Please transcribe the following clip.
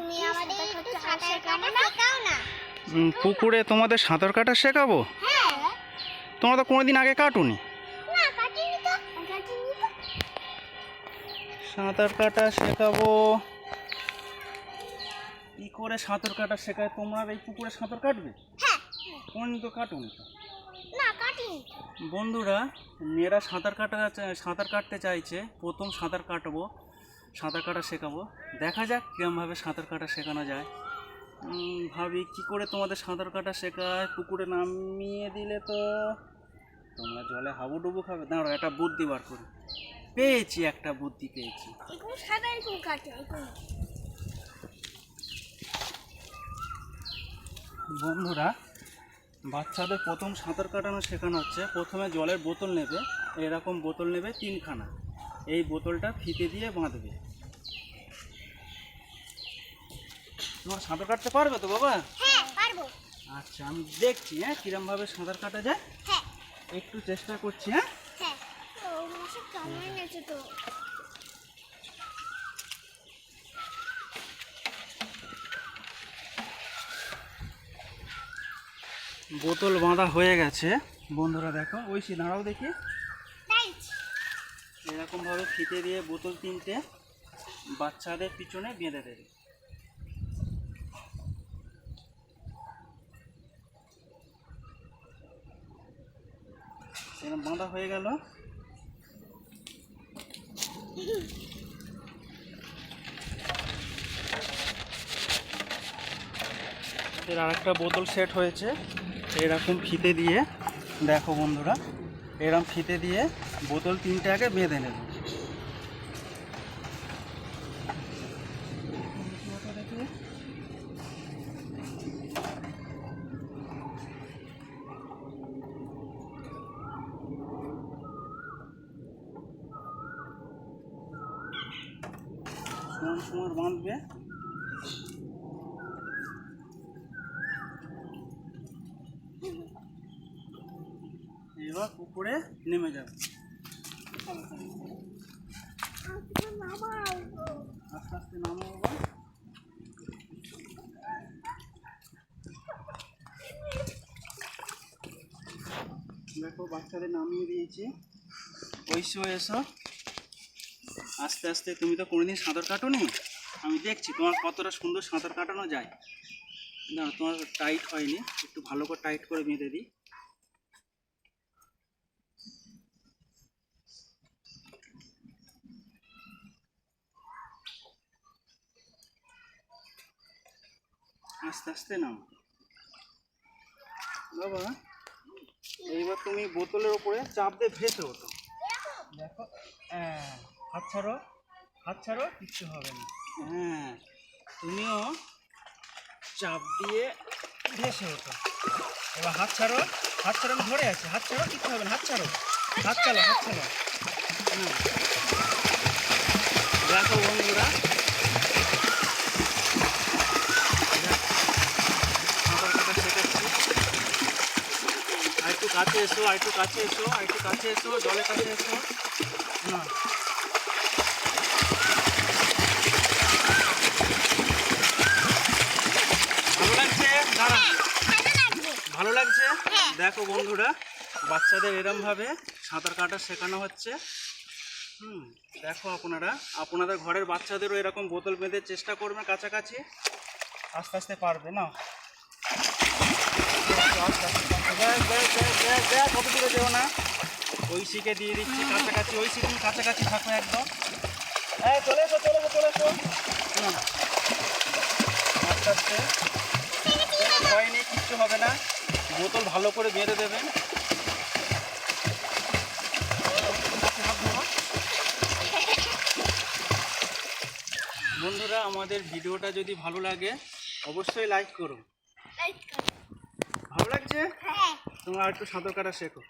তুমি আমাদের একটু সাঁতার কাটা শেখাও না। পুকুরে তোমাদের সাঁতার কাটা শেখাবো? হ্যাঁ। তোমরা তো কোনোদিন আগে কাটুনি? না কাটিনি তো। কাটিনি তো। সাঁতার কাটা শেখাবো। কি করে সাঁতার কাটা শেখায়? তোমরা এই পুকুরে সাঁতার কাটবে? হ্যাঁ। কোনদিন তো কাটুনি না কাটিনি। বন্ধুরা মেয়েরা সাঁতার কাটা সাঁতার কাটতে চাইছে। প্রথম সাঁতার কাটবো। সাঁতার কাটা শেখাবো। দেখা যাক কীরমভাবে সাঁতার কাটা শেখানো যায়। ভাবি, কি করে তোমাদের সাঁতার কাটা শেখায়? পুকুরে নামিয়ে দিলে তো তোমরা জলে হাবুডুবু খাবে। দাঁড়ো একটা বুদ্ধি বার করি। পেয়েছি, একটা বুদ্ধি পেয়েছি। বন্ধুরা, বাচ্চাদের প্রথম সাঁতার কাটানো শেখানো হচ্ছে। প্রথমে জলের বোতল নেবে, এরকম বোতল নেবে তিনখানা। এই বোতলটা ফিতে দিয়ে বাঁধবে। তোমার সাঁতার কাটতে পারবে তো বাবা? হ্যাঁ আচ্ছা আমি দেখছি হ্যাঁ কিরমভাবে সাঁতার কাটা যায়? হ্যাঁ। একটু চেষ্টা করছি হ্যাঁ? হ্যাঁ। বোতল বাঁধা হয়ে গেছে। বন্ধুরা দেখো ওই সে দাঁড়াও দেখি। এরকমভাবে ফিতে দিয়ে বোতল তিনটে বাচ্চাদের পিছনে বেঁধে দেবে। এরকম বাঁধা হয়ে গেল। এর আরেকটা বোতল সেট হয়েছে। এরকম ফিতে দিয়ে। দেখো বন্ধুরা। এরকম ফিতে দিয়ে বোতল তিনটে আগে বেঁধে নেব। সমান সমান বাঁধবে। এবার পুকুরে নেমে যাবে। আস্তে আস্তে নামো বাবা। দেখো, বাচ্চাদের নামিয়ে দিয়েছি। ওইসো এসো। আস্তে আস্তে, তুমি তো কোনোদিন সাঁতার কাটোনি? আমি দেখছি, তোমার কতটা সুন্দর সাঁতার কাটানো যায়। না তোমার টাইট হয়নি। একটু ভালো করে টাইট করে বেঁধে দিই। আস্তে আস্তে নাও বাবা, এইবার তুমি বোতলের উপরে চাপ দিয়ে ভেসে ওঠো। দেখো হ্যাঁ হাত ছাড়ো হাত ছাড়ো, কিচ্ছু হবে না। হ্যাঁ তুমিও চাপ দিয়ে ভেসে ওঠো। এবার হাত ছাড়ো হাত ছাড়ো ধরে আছি। হাত ছাড়ো, কিচ্ছু হবে না। হাত ছাড়ো, হাত চালো হাত চালো হুম। দেখো বন্ধুরা সাঁতার কাটা শেখাচ্ছি আর একটু কাছে এসো, আর একটু কাছে এসো, আর একটু কাছে এসো, জলের কাছে এসো। না ভালো লাগছে? হ্যাঁ। দেখো বন্ধুরা, বাচ্চাদের এরমভাবে সাঁতার কাটা শেখানো হচ্ছে। হুম, দেখো আপনারা, আপনাদের ঘরের বাচ্চাদেরও এরকম বোতল বেঁধে চেষ্টা করবেন কাছাকাছি। আস্তে আস্তে পারবে না আস্তে আস্তে পারবে। দেখ, দেখ, দেখ, দেখ, দেখ, কত দূরে না ঐশীকে দিয়ে দিচ্ছি কাছাকাছি তুমি কাছাকাছি থাকো একদম। হ্যাঁ চলে এসো চলে এসো চলে এসো। আস্তে আস্তে। ভয় নেই কিচ্ছু হবে না। বোতল ভালো করে বেঁধে দেবেন বন্ধুরা আমাদের ভিডিওটা যদি ভালো লাগে অবশ্যই লাইক করো। রাইট ভালো লাগছে? হ্যাঁ। তোমরা একটু সাঁতার কাটা শেখো।